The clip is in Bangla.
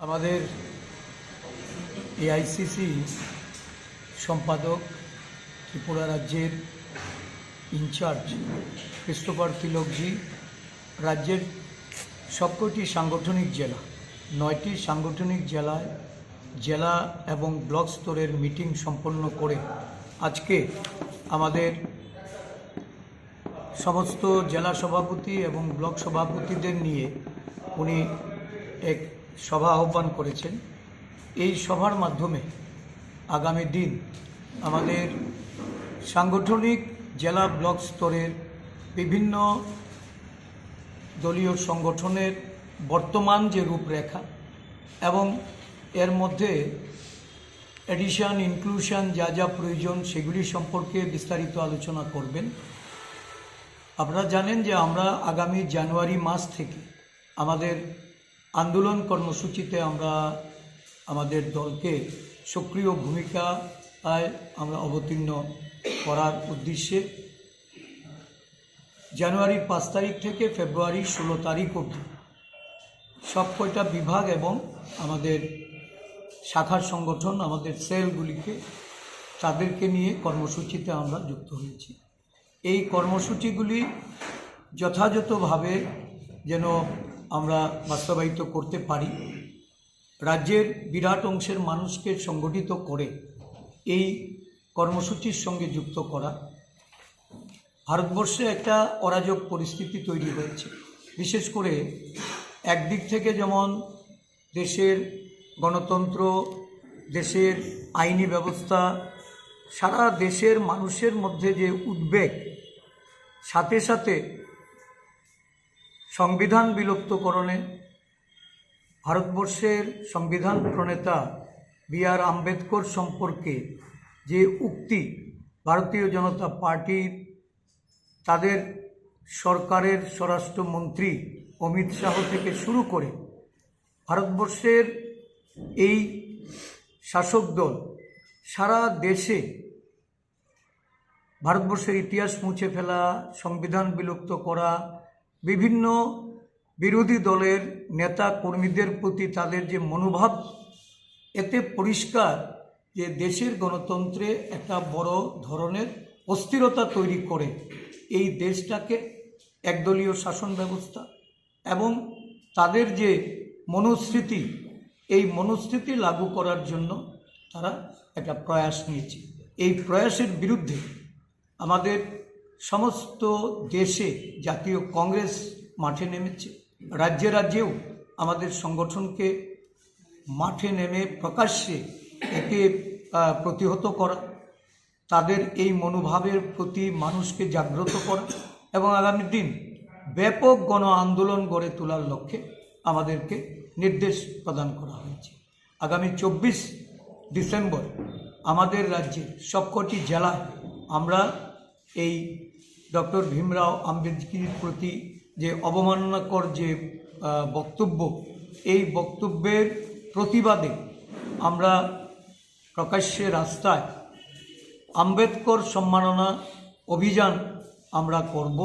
আমাদের এআইসিসি সম্পাদক ত্রিপুরা রাজ্যের ইনচার্জ ক্রিস্টোফার তিলকজি রাজ্যের সবকটি সাংগঠনিক জেলা, নয়টি সাংগঠনিক জেলায় জেলা এবং ব্লক স্তরের মিটিং সম্পন্ন করে আজকে আমাদের সমস্ত জেলা সভাপতি এবং ব্লক সভাপতিদের নিয়ে উনি এক সভা আহ্বান করেছেন। এই সভার মাধ্যমে আগামী দিন আমাদের সাংগঠনিক জেলা ব্লক স্তরের বিভিন্ন দলীয় সংগঠনের বর্তমান যে রূপরেখা এবং এর মধ্যে এডিশন ইনক্লুশন যা যা প্রয়োজন সেগুলি সম্পর্কে বিস্তারিত আলোচনা করবেন। আপনারা জানেন যে আমরা আগামী জানুয়ারি মাস থেকে আমাদের আন্দোলন কর্মসূচিতে আমরা আমাদের দলকে সক্রিয় ভূমিকায় আমরা অবতীর্ণ করার উদ্দেশ্যে জানুয়ারির পাঁচ তারিখ থেকে ফেব্রুয়ারি ষোলো তারিখ অবধি সব কয়টা বিভাগ এবং আমাদের শাখার সংগঠন, আমাদের সেলগুলিকে, তাদেরকে নিয়ে কর্মসূচিতে আমরা যুক্ত হয়েছি। এই কর্মসূচিগুলি যথাযথভাবে যেন আমরা বাস্তবায়িত করতে পারি। রাজ্যের বিরাট অংশের মানুষকে সংগঠিত করে এই কর্মসূচির সঙ্গে যুক্ত করা। ভারতবর্ষে একটা অরাজক পরিস্থিতি তৈরি হয়েছে। বিশেষ করে একদিক থেকে যেমন দেশের গণতন্ত্র, দেশের আইনি ব্যবস্থা, সারা দেশের মানুষের মধ্যে যে উদ্বেগ, সাথে সাথে সংবিধান বিলুপ্তকরণে ভারতবর্ষের সংবিধান প্রণেতা বি আর আম্বেদকর সম্পর্কে যে উক্তি ভারতীয় জনতা পার্টির, তাদের সরকারের স্বরাষ্ট্রমন্ত্রী অমিত শাহ থেকে শুরু করে ভারতবর্ষের এই শাসক দল সারা দেশে ভারতবর্ষের ইতিহাস মুছে ফেলা, সংবিধান বিলুপ্ত করা বিভিন্ন বিরোধী দলের নেতা কর্মীদের প্রতি তাদের যে মনোভাব, এতে পরিষ্কার যে দেশের গণতন্ত্রে একটা বড় ধরনের অস্থিরতা তৈরি করে এই দেশটাকে একদলীয় শাসন ব্যবস্থা এবং তাদের যে মনুস্মৃতি এই মনুস্মৃতি লাগু করার জন্য তারা একটা প্রয়াস নিয়েছে। এই প্রয়াসের বিরুদ্ধে আমাদের সমস্ত দেশে জাতীয় কংগ্রেস মাঠে নেমেছে। রাজ্যে রাজ্যেও আমাদের সংগঠনকে মাঠে নেমে প্রকাশ্যে একে প্রতিহত করা, তাদের এই মনোভাবের প্রতি মানুষকে জাগ্রত করা এবং আগামী দিন ব্যাপক গণ আন্দোলন গড়ে তোলার লক্ষ্যে আমাদেরকে নির্দেশ প্রদান করা হয়েছে। আগামী চব্বিশ ডিসেম্বর আমাদের রাজ্যে সবকটি জেলায় আমরা এই ডক্টর ভীমরাও আম্বেদকরের প্রতি যে অবমাননাকর যে বক্তব্য, এই বক্তব্যের প্রতিবাদে আমরা প্রকাশ্যে রাস্তায় আম্বেদকর সম্মাননা অভিযান আমরা করব।